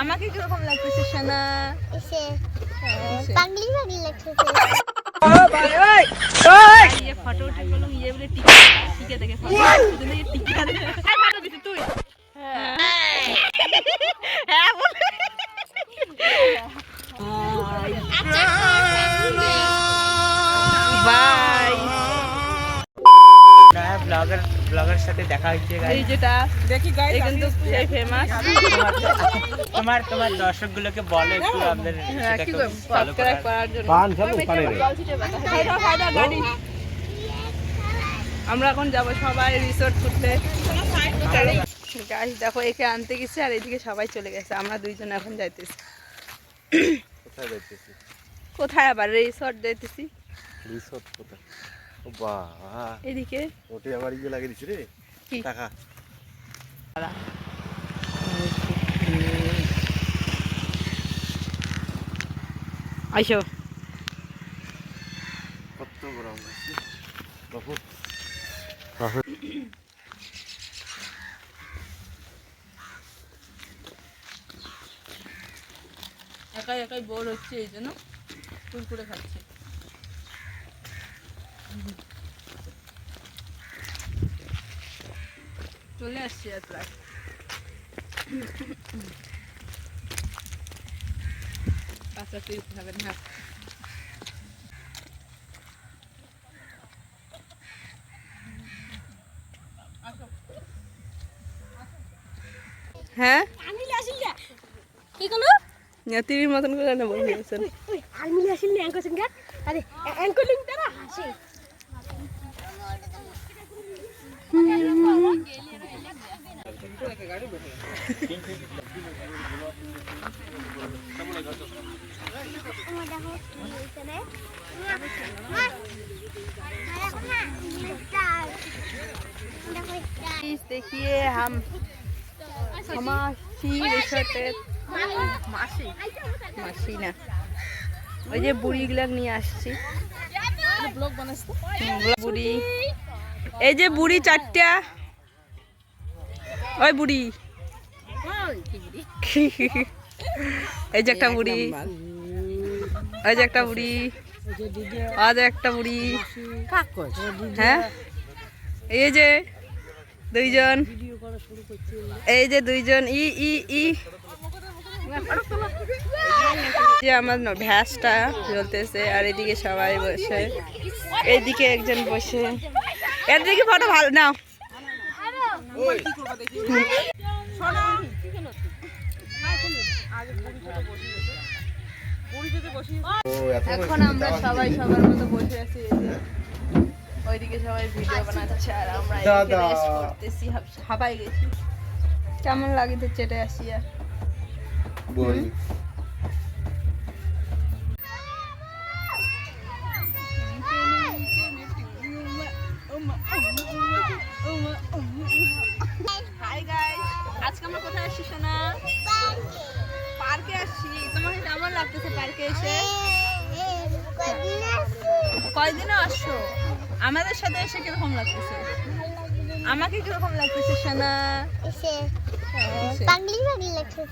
আমাকে কীরকম লাগতেছে সোনা। পাগলি পাগলি লাগছে ইয়ে ফটো উঠে বললাম ইয়ে বলে টিকা টিকা দেখে ফটো টিকা দেখে। ব্লগার সাথে দেখা হচ্ছে এই যেটা দেখি গাইস কিন্তু সেই ফেমাস তোমার তোমার দর্শক গুলোকে বলো একটু আমাদের হ্যাঁ সাবস্ক্রাইব করার। জন্য। পান খাব গাড়ি। আমরা এখন যাব সবাই রিসোর্ট করতে গাছ দেখো একে আনতে গেছে আর এদিকে সবাই চলে গেছে। আমরা দুইজন এখন যাইতেছি। কোথায় যাইতেছি কোথায় আবার? রিসোর্ট যাইতেছি। রিসোর্ট কোথায়? বাহ। এদিকে? ওটি আমার ইয়ে লাগিয়ে দিছি রে। কি? টাকা। আইসো। কত বড় একাই একাই বোর হচ্ছে এই জন্য কুরকুরে খাচ্ছে। চলে আসছি আর প্রায়। কাঁচা পিস খাবেন হ্যাঁ? কি মতন করে না গেছেন আলমিলি আসিল নি অ্যাঙ্কো সিঙ্গা আরে অ্যাঙ্কো লিং তারা হাসে। देखिए हम हमारी রিসোর্টের মাসি মাসি না ওই যে বুড়িগুলো নিয়ে আসছি হুম, বুড়ি এই যে বুড়ি চারটা। ওই বুড়ি। এই যে একটা বুড়ি। ওই যে একটা বুড়ি। আজ একটা বুড়ি। হ্যাঁ? এই যে দুইজন। এই যে দুইজন। ই ই ই। যে আমার ভ্যাসটা জ্বলতেছে আর এদিকে সবাই বসে। এইদিকে একজন বসে। এর দিকে ফটো ভালো নাও। এখন আমরা সবাই সবার মতো বসে আছি। ওইদিকে সবাই ভিডিও বানাচ্ছে আর আমরা rest করতেছি। হাব- হাবাই গেছি। কেমন লাগিতে চেটে আসি আর। হাই গাইস আজকে আমরা কোথায় আসছি সোনা? পার্কে আসছি। তোমাকে কেমন লাগতেছে পার্কে এসে? কয়দিনে আসছো? আমাদের সাথে এসে কীরকম লাগতেছে? আমাকে কীরকম লাগতেছে সোনা। পাগলি পাগলি লাগছে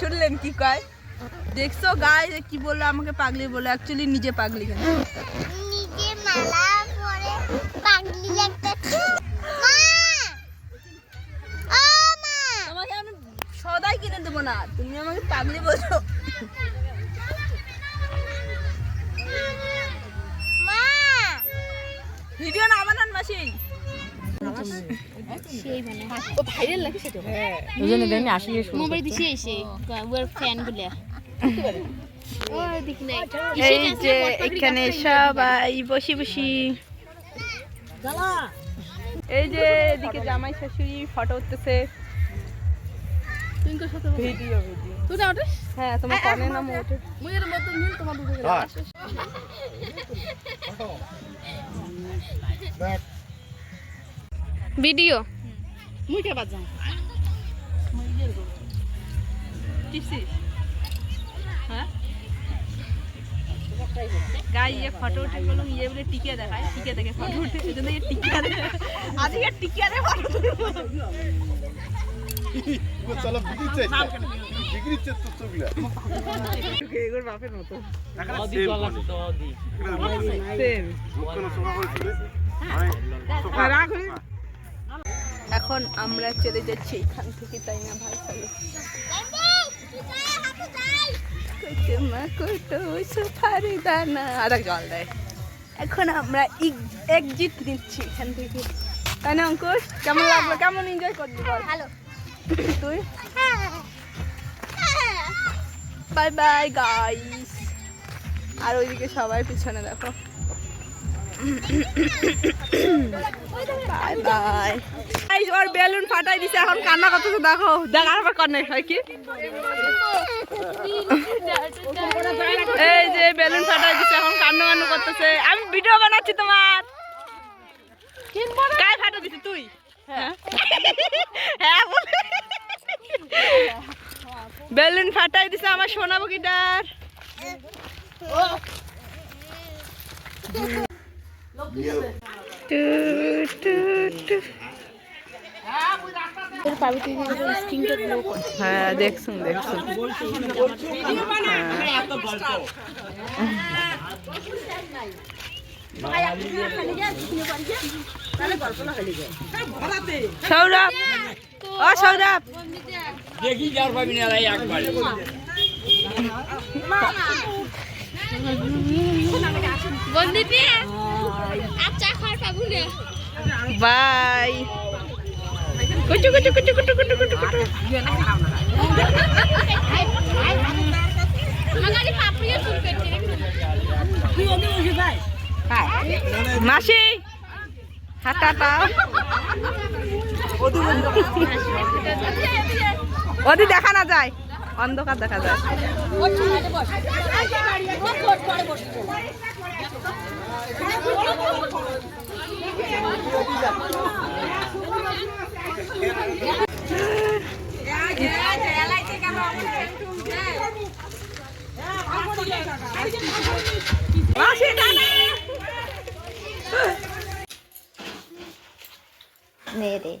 শুনলেন কি কয়? দেখছ গায়ে কি বলল আমাকে পাগলি বলে অ্যাকচুয়ালি নিজে পাগলি কেন? নিজে মালা পরে পাগলি লাগতেছে মা! ও মা! তোমাকে আমি সদাই কিনে দেবো না তুমি আমাকে পাগলি বলছো মা! ভিডিও না বানান মাসি মোবাইল দিছে এসে ওর ফ্যানগুলা এই যে এখানে সবাই বসি বসি। এই যে এদিকে জামাই শাশুড়ি ফটো উঠতেছে। ভিডিও ভিডিও হ্যাঁ তোমার কানে নাম ওঠে। হ্যাঁ দেখ ভিডিও টিপসিস হ্যাঁ গায়ে ফটো উঠে ইয়ে বলে দেখায় ফটো হ্যাঁ। এখন আমরা চলে যাচ্ছি এখান থেকে তাই না ভাই আর জল দেয় এখন আমরা এক্সিট নিচ্ছি এখান থেকে। তাই না অঙ্কুশ? কেমন লাগল? কেমন এনজয় করলি বল? ভালো। তুই? বাই বাই গাইস আর ওইদিকে সবাই পিছনে দেখো। বাই ওর বেলুন ফাটাই দিছে, এখন কান্না করতেছে, দেখো। দেখার পর কান্না হয় কি? এই যে, বেলুন ফাটাই দিছে, এখন কান্না কান্না করতেছে। আমি ভিডিও বানাচ্ছি তোমার। হ্যাঁ? হ্যাঁ বল। বেলুন ফাটাই দিছে আমার সোনা বকিটার টু টু টু হ্যাঁ দেখছুন দেখছুন সৌরভ। ও সৌরভ। দেখি যার পাবি না একবার বন্ধুটি বাই। কুচু কুচু কুচু কুচু কুচু কুচু কুচু কেটে মাসি হাতাটা ওদি দেখা না যায় অন্ধকার দেখা যায়। Nè, đi một.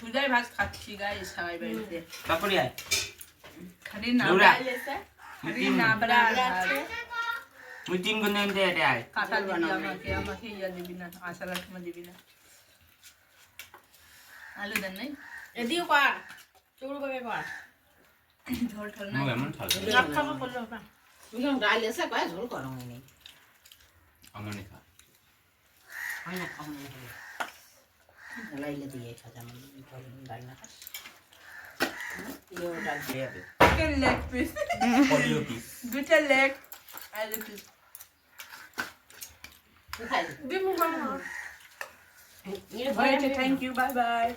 সুজাই ভাত খাচ্ছি গাই সবাই বাড়িতে তারপরে আয় খালি না। খালি না বড়া আছে মুই তিন গুণ এতে আয় কাঁটা দিবি আমাকে আমাকে ইয়া দিবি না আশালা সময় দিবি না আলু দেন নাই এদিও কর চৌড়ো ভাবে কর ঝোল ঠোল মুই নাই এমন খাল সব খাবার করল না তুমি ডাল এসে কয় ঝোল করো হয়নি অমনি খা হয় না কম লাইলে দিয়ে খাজা মানে ঝোল ডাল না খাস ইয়েও ডাল খেয়ে দে চিকেন লেগ পিস পলিও পিস দুটা লেগ আলু পিস মামা হয়েছে থ্যাংক ইউ বাই বাই